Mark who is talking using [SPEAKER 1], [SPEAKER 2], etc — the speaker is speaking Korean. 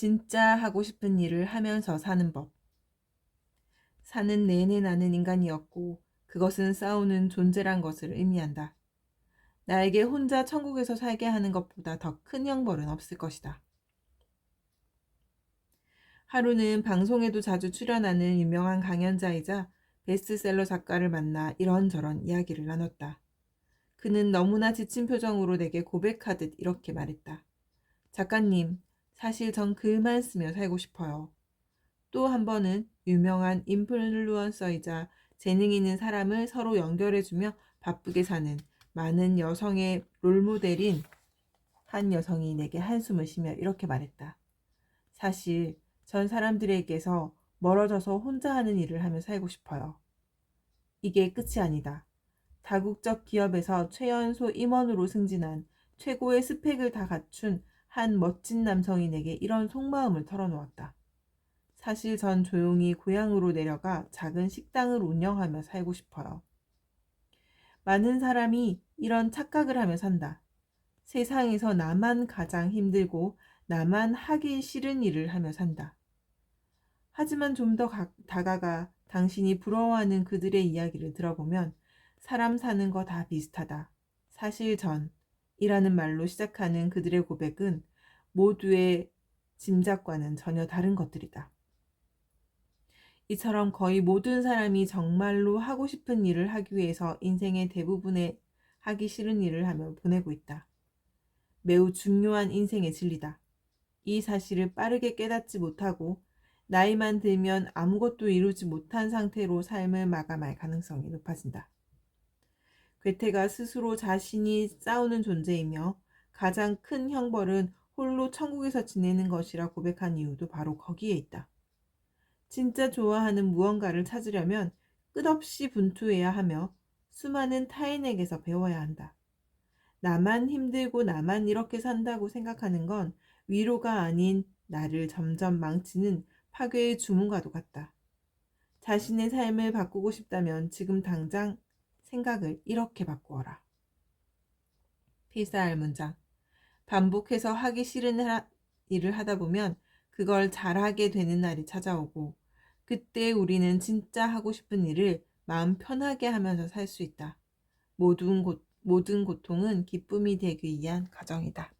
[SPEAKER 1] 진짜 하고 싶은 일을 하면서 사는 법. 사는 내내 나는 인간이었고 그것은 싸우는 존재란 것을 의미한다. 나에게 혼자 천국에서 살게 하는 것보다 더 큰 형벌은 없을 것이다. 하루는 방송에도 자주 출연하는 유명한 강연자이자 베스트셀러 작가를 만나 이런저런 이야기를 나눴다. 그는 너무나 지친 표정으로 내게 고백하듯 이렇게 말했다. 작가님, 사실 전 글만 쓰며 살고 싶어요. 또 한 번은 유명한 인플루언서이자 재능 있는 사람을 서로 연결해주며 바쁘게 사는 많은 여성의 롤모델인 한 여성이 내게 한숨을 쉬며 이렇게 말했다. 사실 전 사람들에게서 멀어져서 혼자 하는 일을 하며 살고 싶어요. 이게 끝이 아니다. 다국적 기업에서 최연소 임원으로 승진한 최고의 스펙을 다 갖춘 한 멋진 남성이 내게 이런 속마음을 털어놓았다. 사실 전 조용히 고향으로 내려가 작은 식당을 운영하며 살고 싶어요. 많은 사람이 이런 착각을 하며 산다. 세상에서 나만 가장 힘들고 나만 하기 싫은 일을 하며 산다. 하지만 좀 더 다가가 당신이 부러워하는 그들의 이야기를 들어보면 사람 사는 거 다 비슷하다. 사실 전 이라는 말로 시작하는 그들의 고백은 모두의 짐작과는 전혀 다른 것들이다. 이처럼 거의 모든 사람이 정말로 하고 싶은 일을 하기 위해서 인생의 대부분의 하기 싫은 일을 하며 보내고 있다. 매우 중요한 인생의 진리다. 이 사실을 빠르게 깨닫지 못하고 나이만 들면 아무것도 이루지 못한 상태로 삶을 마감할 가능성이 높아진다. 괴테가 스스로 자신이 싸우는 존재이며 가장 큰 형벌은 홀로 천국에서 지내는 것이라 고백한 이유도 바로 거기에 있다. 진짜 좋아하는 무언가를 찾으려면 끝없이 분투해야 하며 수많은 타인에게서 배워야 한다. 나만 힘들고 나만 이렇게 산다고 생각하는 건 위로가 아닌 나를 점점 망치는 파괴의 주문과도 같다. 자신의 삶을 바꾸고 싶다면 지금 당장 생각을 이렇게 바꾸어라. 필사할 문장. 반복해서 하기 싫은 일을 하다 보면 그걸 잘하게 되는 날이 찾아오고 그때 우리는 진짜 하고 싶은 일을 마음 편하게 하면서 살 수 있다. 모든, 고, 모든 고통은 기쁨이 되기 위한 과정이다.